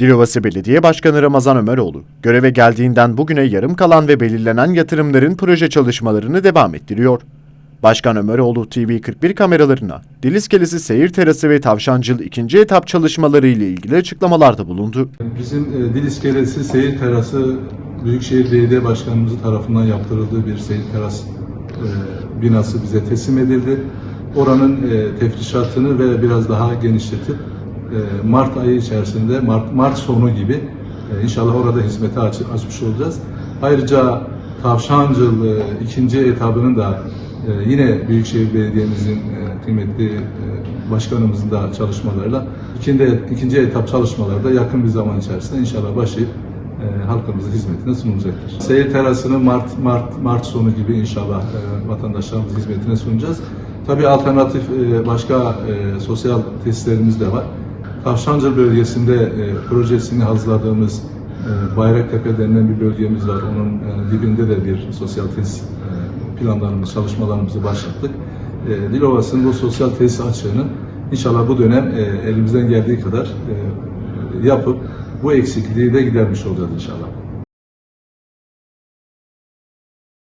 Dilovası Belediye Başkanı Ramazan Ömeroğlu, göreve geldiğinden bugüne yarım kalan ve belirlenen yatırımların proje çalışmalarını devam ettiriyor. Başkan Ömeroğlu TV41 kameralarına Dil İskelesi Seyir Terası ve Tavşancıl ikinci etap çalışmaları ile ilgili açıklamalarda bulundu. Bizim e, Dil İskelesi Seyir Terası Büyükşehir Belediye Başkanımız tarafından yaptırıldığı bir seyir teras e, binası bize teslim edildi. Oranın e, tefrişatını ve biraz daha genişletip Mart ayı içerisinde, Mart, Mart sonu gibi e, inşallah orada hizmete aç, açmış olacağız. Ayrıca Tavşancıl e, ikinci etabının da e, yine Büyükşehir Belediye'mizin e, kıymetli e, başkanımızın da çalışmalarıyla ikinci, ikinci etap çalışmalarda yakın bir zaman içerisinde inşallah başlayıp e, halkımızın hizmetine sunulacaktır. Seyir terasını Mart Mart Mart sonu gibi inşallah e, vatandaşlarımızın hizmetine sunacağız. Tabii alternatif e, başka e, sosyal tesislerimiz de var. Tavşancıl bölgesinde e, projesini hazırladığımız e, Bayraktepe denilen bir bölgemiz var. Onun e, dibinde de bir sosyal tesis e, planlarımız, çalışmalarımızı başlattık. E, Dilovası'nın bu sosyal tesis açığını inşallah bu dönem e, elimizden geldiği kadar e, yapıp bu eksikliği de gidermiş olacağız inşallah.